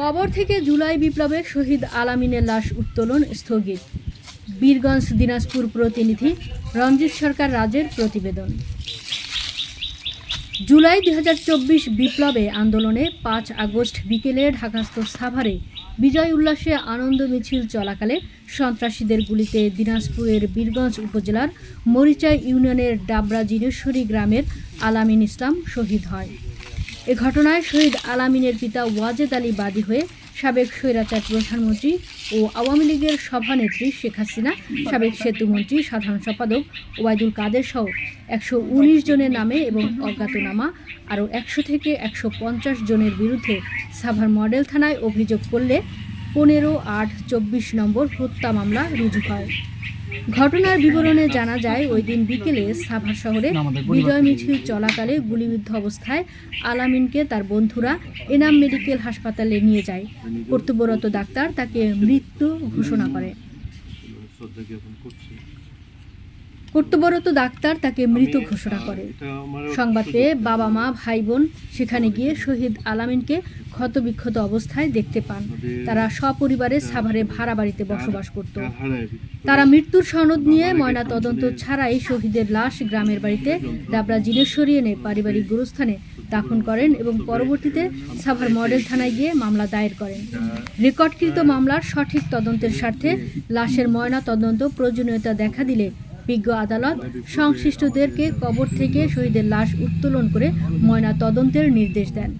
কবর থেকে জুলাই বিপ্লবে শহীদ আলামিনের লাশ উত্তোলন স্থগিত। বীরগঞ্জ দিনাজপুর প্রতিনিধি রঞ্জিত সরকার রাজের প্রতিবেদন। জুলাই দু হাজার চব্বিশ বিপ্লবে আন্দোলনে পাঁচ আগস্ট বিকেলে ঢাকাস্থ সাভারে বিজয় উল্লাসে আনন্দ মিছিল চলাকালে সন্ত্রাসীদের গুলিতে দিনাজপুরের বীরগঞ্জ উপজেলার মরিচা ইউনিয়নের ডাবরা জিনেশ্বরী গ্রামের আলামিন ইসলাম শহীদ হয়। এ ঘটনায় শহীদ আলামিনের পিতা ওয়াজেদ আলী বাদী হয়ে সাবেক স্বৈরাচার প্রধানমন্ত্রী ও আওয়ামী লীগের সভানেত্রী শেখ হাসিনা, সাবেক সেতুমন্ত্রী, সাধারণ সম্পাদক ওবায়দুল কাদের সহ একশো উনিশ জনের নামে এবং অজ্ঞাতনামা, আরও একশো থেকে একশো পঞ্চাশ জনের বিরুদ্ধে সাভার মডেল থানায় অভিযোগ করলে পনেরো আট চব্বিশ নম্বর হত্যা মামলা রুজু হয়। ঘটনার বিবরণে জানা যায় ওই দিন বিকেলে সাভার শহরে বিজয় মিছিল চলাকালে গুলিবিদ্ধ অবস্থায় আলামিনকে তার বন্ধুরা এনাম মেডিকেল হাসপাতালে নিয়ে যায়। কর্তব্যরত ডাক্তার তাকে মৃত্যু ঘোষণা করে। কর্তব্যরত ডাক্তার তাকে মৃত ঘোষণা করে সংবাদ পেয়ে বাবা মা ভাই বোন সেখানে গিয়ে শহীদ আলামিনকে ক্ষতবিক্ষত অবস্থায় দেখতে পান। তারা সপরিবারে সাভারে ভাড়া বাড়িতে বসবাস করত। তারা মৃত্যুর সনদ নিয়ে ময়না তদন্ত ছাড়াই শহীদের লাশ গ্রামের বাড়িতে ডাবরা জিনেশ্বরী এনে পারিবারিক গুরুস্থানে দাফন করেন এবং পরবর্তীতে সাভার মডেল থানায় গিয়ে মামলা দায়ের করেন। রেকর্ডকৃত মামলার সঠিক তদন্তের স্বার্থে লাশের ময়না তদন্ত প্রয়োজনীয়তা দেখা দিলে বিজ্ঞ আদালত সংশ্লিষ্টদেরকে কবর থেকে শহীদের লাশ উত্তোলন করে ময়না তদন্তের নির্দেশ দেন।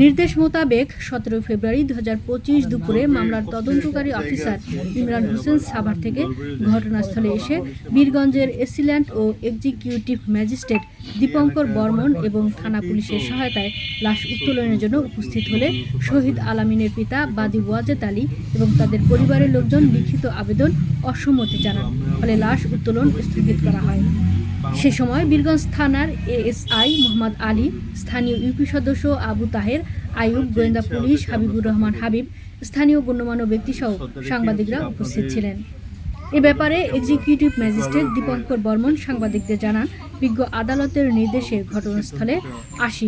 নির্দেশ মোতাবেক সতেরো ফেব্রুয়ারি দু হাজার পঁচিশ দুপুরে মামলার তদন্তকারী অফিসার ইমরান হোসেন সাভার থেকে ঘটনাস্থলে এসে বীরগঞ্জের এসিল্যান্ড ও এক্সিকিউটিভ ম্যাজিস্ট্রেট দীপঙ্কর বর্মন এবং থানা পুলিশের সহায়তায় লাশ উত্তোলনের জন্য উপস্থিত হলে শহীদ আলামিনের পিতা বাদী ওয়াজেদ আলী এবং তাদের পরিবারের লোকজন লিখিত আবেদন অসম্মতি জানান। ফলে লাশ উত্তোলন স্থগিত করা হয়। সে সময় বীরগঞ্জ থানার এএসআই মোহাম্মদ আলী স্থানীয় ইউপি সদস্য আবু তাহের আয়ুব গোয়েন্দা পুলিশ হাবিবুর রহমান হাবিব স্থানীয় গণ্যমান্য ব্যক্তিসহ সাংবাদিকরা উপস্থিত ছিলেন। এ ব্যাপারে এক্সিকিউটিভ ম্যাজিস্ট্রেট দীপঙ্কর বর্মন সাংবাদিকদের জানান বিজ্ঞ আদালতের নির্দেশে ঘটনাস্থলে আসি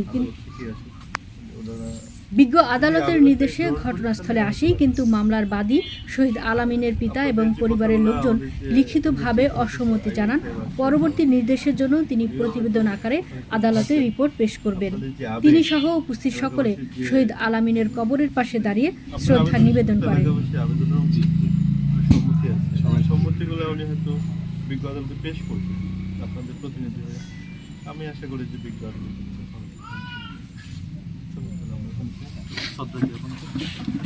বিজ্ঞ আদালতের নির্দেশে ঘটনাস্থলে আসি কিন্তু মামলার বাদী শহীদ আলামিনের পিতা এবং পরিবারের লোকজন লিখিতভাবে অসম্মতি জানান। পরবর্তী নির্দেশের জন্য তিনি প্রতিবেদন আকারে আদালতে রিপোর্ট পেশ করবেন। তিনি সহ উপস্থিত সকলে শহীদ আলামিনের কবরের পাশে দাঁড়িয়ে শ্রদ্ধা নিবেদন করেন। আমি আশা করি যে Sadece yapın.